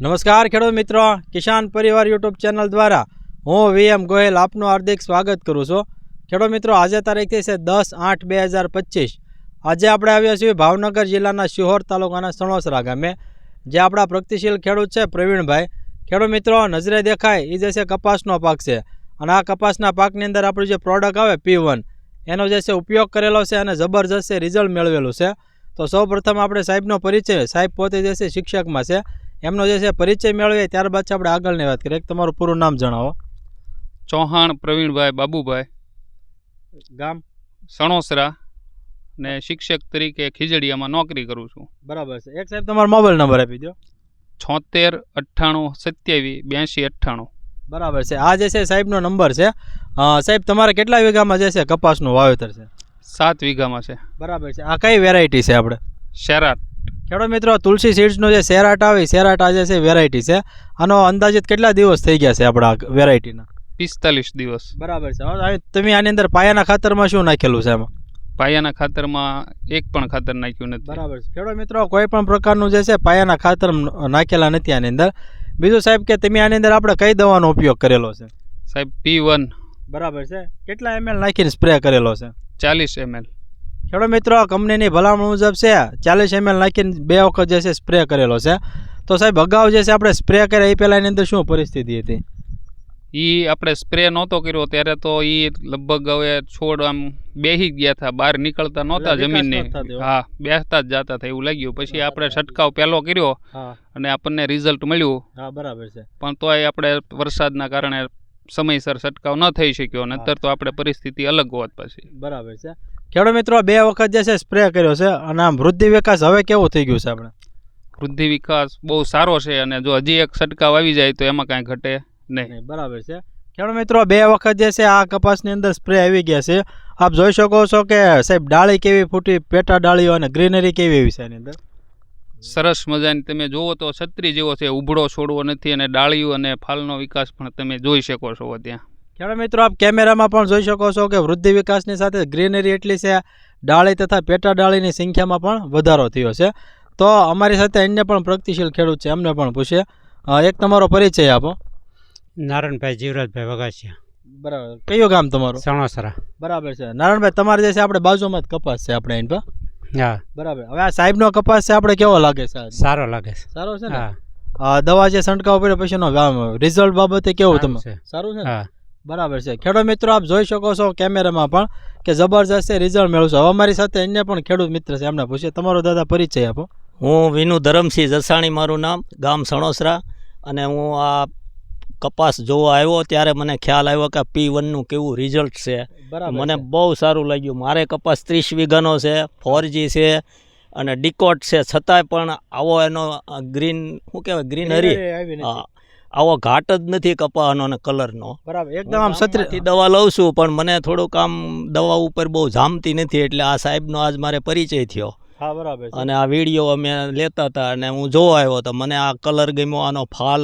નમસ્કાર ખેડૂત મિત્રો, કિસાન પરિવાર યુટ્યુબ ચેનલ દ્વારા હું વીએમ ગોહિલ આપનું હાર્દિક સ્વાગત કરું છું. ખેડૂત મિત્રો, આજે તારીખ છે દસ આઠ બે હજાર પચીસ. આજે આપણે આવ્યા છીએ ભાવનગર જિલ્લાના શિહોર તાલુકાના સણોસરા ગામે જે આપણા પ્રગતિશીલ ખેડૂત છે પ્રવીણભાઈ. ખેડૂત મિત્રો, નજરે દેખાય એ જે છે કપાસનો પાક છે. અને આ કપાસના પાકની અંદર આપણું જે પ્રોડક્ટ આવે પી વન એનો જે છે ઉપયોગ કરેલો છે અને જબરજસ્ત રિઝલ્ટ મેળવેલું છે. તો સૌપ્રથમ આપણે સાહેબનો પરિચય, સાહેબ પોતે જે છે શિક્ષકમાં છે. એમનો જે છે પરિચય મેળવીએ ત્યારબાદ છે આપણે આગળની વાત કરીએ. એક તમારું પૂરું નામ જણાવો. ચૌહાણ પ્રવીણભાઈ બાબુભાઈ. ગામ? સણોસરા. ને શિક્ષક તરીકે ખીજડીયામાં નોકરી કરું છું. બરાબર છે. એક સાહેબ તમારો મોબાઈલ નંબર આપી દો છોતેર અઠ્ઠાણું સત્યાવીસ બ્યાસી અઠ્ઠાણું. બરાબર છે. આ જે છે સાહેબનો નંબર છે. સાહેબ તમારે કેટલા વીઘામાં જે છે કપાસનું વાવેતર છે? સાત વીઘામાં છે. બરાબર છે. આ કઈ વેરાયટી છે આપણે? શેરાટ ખેડૂત મિત્રો તુલસી સીડ્સનો જે સેરાટ આવે સેરાટ આ જે છે વેરાયટી છે. આનો અંદાજિત કેટલા દિવસ થઈ ગયા છે આપણા વેરાયટીના પિસ્તાલીસ દિવસ. બરાબર છે. તમે આની અંદર પાયાના ખાતરમાં શું નાખેલું છે એમાં? પાયાના ખાતરમાં એક પણ ખાતર નાખ્યું નથી. બરાબર છે. ખેડૂત મિત્રો કોઈ પણ પ્રકારનું જે છે પાયાના ખાતર નાખેલા નથી આની અંદર. બીજું સાહેબ કે તમે આની અંદર આપણે કઈ દવાનો ઉપયોગ કરેલો છે? સાહેબ પી વન. બરાબર છે. કેટલા એમએલ નાખીને સ્પ્રે કરેલો છે? ચાલીસ એમએલ ખેડૂત મિત્રો કંપનીની ભલામણ મુજબ છે ચાલીસ એમએલ નાખીને બે વખત જે છે સ્પ્રે કરેલો છે. તો સાહેબ અગાઉ જે છે આપણે સ્પ્રે કર્યા એ પહેલાં એની અંદર શું પરિસ્થિતિ હતી? એ આપણે સ્પ્રે નહોતો કર્યો ત્યારે તો એ લગભગ હવે છોડ આમ બેહી ગયા હતા બહાર નીકળતા નહોતા જમીનને. હા બેસતા જ જતા હતા એવું લાગ્યું. પછી આપણે છંટકાવ પહેલો કર્યો અને આપણને રિઝલ્ટ મળ્યું. હા બરાબર છે. પણ તોય આપણે વરસાદના કારણે સમયસર છંટકાવ ન થઈ શક્યો નતર તો આપણે પરિસ્થિતિ અલગ હોત પછી. બરાબર છે. ખેડૂત મિત્રો બે વખત જે છે સ્પ્રે કર્યો છે અને આમ વૃદ્ધિ વિકાસ હવે કેવો થઈ ગયું છે આપણે? વૃદ્ધિ વિકાસ બહુ સારો છે અને જો હજી એક છંટકાવ આવી જાય તો એમાં કાંઈ ઘટે નહીં. બરાબર છે. ખેડૂત મિત્રો બે વખત જે છે આ કપાસની અંદર સ્પ્રે આવી ગયા છે. આપ જોઈ શકો છો કે સાહેબ ડાળી કેવી ફૂટી પેટા ડાળીઓ અને ગ્રીનરી કેવી એવી છે એની અંદર? સરસ મજાની તમે જુઓ તો છત્રી જેવો છે ઉભળો છોડવો નથી અને ડાળીઓ અને ફાલનો વિકાસ પણ તમે જોઈ શકો છો ત્યાં. ખેડૂત મિત્રો આપ કેમેરામાં પણ જોઈ શકો છો કે વૃદ્ધિ વિકાસની સાથે ગ્રીનરી એટલી છે ડાળી તથા પેટા ડાળીની સંખ્યામાં પણ વધારો થયો છે. તો અમારી સાથે અન્ય પણ પ્રગતિશીલ ખેડૂત છે એમને પણ પૂછીએ એક તમારો પરિચય આપો. નારાયણભાઈ જીવરાજભાઈ વગાસિયા. બરાબર. કયું ગામ તમારું? સણોસરા. બરાબર છે. નારાયણભાઈ તમારે જે છે આપણે બાજુમાં જ કપાસ છે આપણે એની પર. હા. બરાબર. હવે આ સાહેબનો કપાસ છે આપણે કેવો લાગે છે સારો લાગે છે. સારો છે ને? હા. આ દવા જે છંટકાવ કર્યો પછીનો રિઝલ્ટ બાબતે કેવું તમે? સારું છે ને? બરાબર છે. ખેડૂત મિત્રો આપ જોઈ શકો છો કેમેરામાં પણ કે જબરજસ્ત રિઝલ્ટ મેળવશો. હવે અમારી સાથે અન્ય પણ ખેડૂત મિત્ર છે એમને પૂછીએ. તમારો દાદા પરિચય આપો. હું વિનુ ધરમસિંહ જસાણી મારું નામ ગામ સણોસરા અને હું આ કપાસ જોવા આવ્યો ત્યારે મને ખ્યાલ આવ્યો કે પી વનનું કેવું રિઝલ્ટ છે. મને બહુ સારું લાગ્યું. મારે કપાસ ત્રીસ વીઘાનો છે ફોરજી છે અને ડિકોટ છે. છતાંય પણ આવો એનો ગ્રીન શું કહેવાય ગ્રીનરી આવો ઘાટ જ નથી કપાવાનો અને કલરનો. બરાબર. એકદમ આમ થી દવા લઉં છું પણ મને થોડુંક આમ દવા ઉપર બહુ જામતી નથી એટલે આ સાહેબનો આજ મારે પરિચય થયો. હા બરાબર અને આ વીડિયો અમે લેતા હતા અને હું જોવા આવ્યો તો મને આ કલર ગમ્યો આનો ફાલ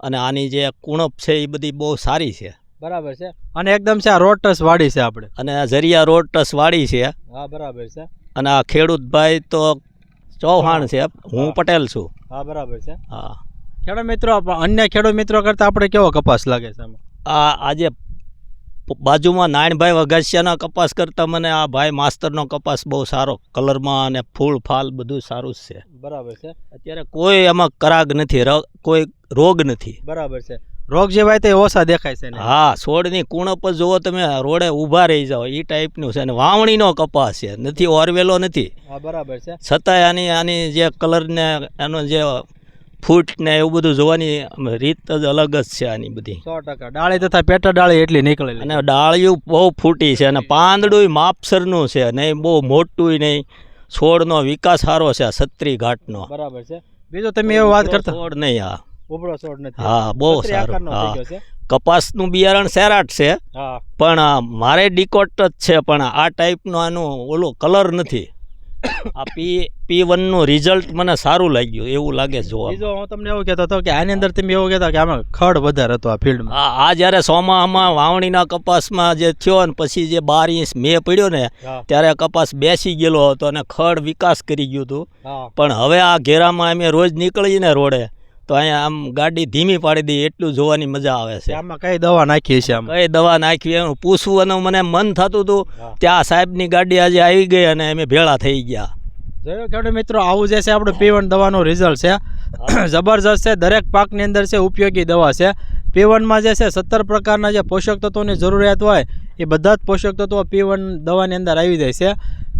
અને આની જે કુણપ છે એ બધી બહુ સારી છે. બરાબર છે. અને એકદમ છે આ રોટસ વાડી છે આપણે. અને આ ઝરિયા રોટસ વાડી છે. હા બરાબર છે. અને આ ખેડૂત ભાઈ તો ચૌહાણ છે. હું. પટેલ છું. હા બરાબર છે. હા. ખેડૂત મિત્રો અન્ય ખેડૂત મિત્રો કરતા આપણે કેવો કપાસ લાગે છે આ આજે બાજુમાં નાયણભાઈ વઘાસિયાના કપાસ કરતાં મને આ ભાઈ માસ્તરનો કપાસ બહુ સારો કલરમાં અને ફૂલ ફાલ બધું સારું જ છે. બરાબર છે. અત્યારે કોઈ એમાં કરાગ નથી કોઈ રોગ નથી. બરાબર છે. રોગ જેવાય તે ઓછા દેખાય છે હા છોડની કુણપ જ જુઓ તમે રોડે ઊભા રહી જાઓ એ ટાઈપનું છે અને વાવણીનો કપાસ છે. નથી ઓરવેલો નથી. હા બરાબર છે. છતાંય આની આની જે કલરને એનો જે ફૂટ ને એવું બધું જોવાની રીત જ અલગ જ છે આની બધી. સો ટકા. ડાળી તથા પેટા ડાળી એટલી નીકળે અને ડાળિયું બહુ ફૂટી છે અને પાંદડું માપસરનું છે નહીં બહુ મોટું નહીં. છોડનો વિકાસ સારો છે આ સત્રી ઘાટનો. બરાબર છે. બીજો તમે એવું વાત કરતા છોડ નહીં હા ઉપડો છોડ નથી. હા બહુ સારું. હા. કપાસનું બિયારણ સેરાટ છે. પણ મારે ડિકોટ જ છે પણ આ ટાઈપનો આનું ઓલો કલર નથી. આ પી પી વનનું રિઝલ્ટ મને સારું લાગ્યું એવું લાગે જોવા બીજો હું તમને એવું કહેતો હતો કે આની અંદર તમે એવું કહેતા કે આમાં ખડ વધારે હતો આ ફિલ્ડમાં આ આ જ્યારે સોમામાં વાવણીના કપાસમાં જે થયો ને પછી જે બાર ઇંચ મેં પડ્યો ને ત્યારે કપાસ બેસી ગયેલો હતો અને ખડ વિકાસ કરી ગયું હતું. પણ હવે આ ઘેરામાં અમે રોજ નીકળીને રોડે તો અહીંયા આમ ગાડી ધીમી પાડી દઈએ એટલું જોવાની મજા આવે છે. આમાં કઈ દવા નાખી છે આમ? કઈ દવા નાખીએ એનું પૂછવાનું મને મન થતું હતું ત્યાં સાહેબની ગાડી આજે આવી ગઈ અને અમે ભેળા થઈ ગયા. જોયો ખેડૂત મિત્રો આવું જે છે આપણું પીવન દવાનું રિઝલ્ટ છે. જબરજસ્ત છે દરેક પાકની અંદર છે ઉપયોગી દવા છે. પીવનમાં જે છે સત્તર પ્રકારના જે પોષક તત્વોની જરૂરિયાત હોય એ બધા જ પોષક તત્વો પીવન દવાની અંદર આવી જાય છે.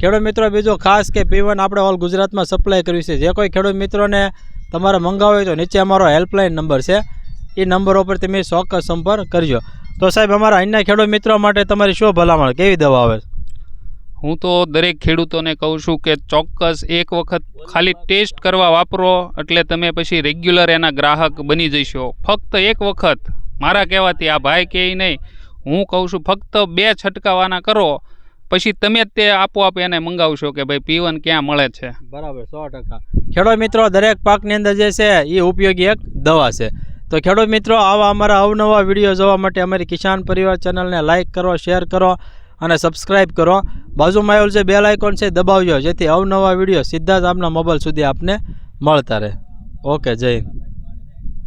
ખેડૂત મિત્રો બીજો ખાસ કે પીવન આપણે ઓલ ગુજરાતમાં સપ્લાય કર્યું છે. જે કોઈ ખેડૂત મિત્રોને તમારે મંગાવવું હોય તો નીચે અમારો હેલ્પલાઇન નંબર છે. એ નંબર ઉપર તમે ચોક્કસ સંપર્ક કરજો. તો સાહેબ, અમારા અહીંના ખેડૂત મિત્રો માટે તમારી શું ભલામણ? કેવી દવા આવે? હું તો દરેક ખેડૂતોને કહું છું કે ચોક્કસ એક વખત ખાલી ટેસ્ટ કરવા વાપરો, એટલે તમે પછી રેગ્યુલર એના ગ્રાહક બની જશો. ફક્ત એક વખત. મારા કહેવાથી આ ભાઈ કે નહીં. હું કહું છું, ફક્ત બે છંટકાવાના કરો. પછી તમે તે આપોઆપ એને મંગાવશો કે ભાઈ પીવન ક્યાં મળે છે? બરાબર, સો ટકા. ખેડૂત મિત્રો, દરેક પાકની અંદર જે છે એ ઉપયોગી એક દવા છે. તો ખેડૂત મિત્રો, આવા અમારા અવનવા વીડિયો જોવા માટે અમારી કિસાન પરિવાર ચેનલને લાઇક કરો, શેર કરો અને સબસ્ક્રાઇબ કરો. બાજુમાં આવેલું જે બેલ આઇકોન છે, દબાવજો, જેથી અવનવા વીડિયો સીધા જ આપના મોબાઈલ સુધી આપને મળતા રહે. ઓકે, જય હિન્દ.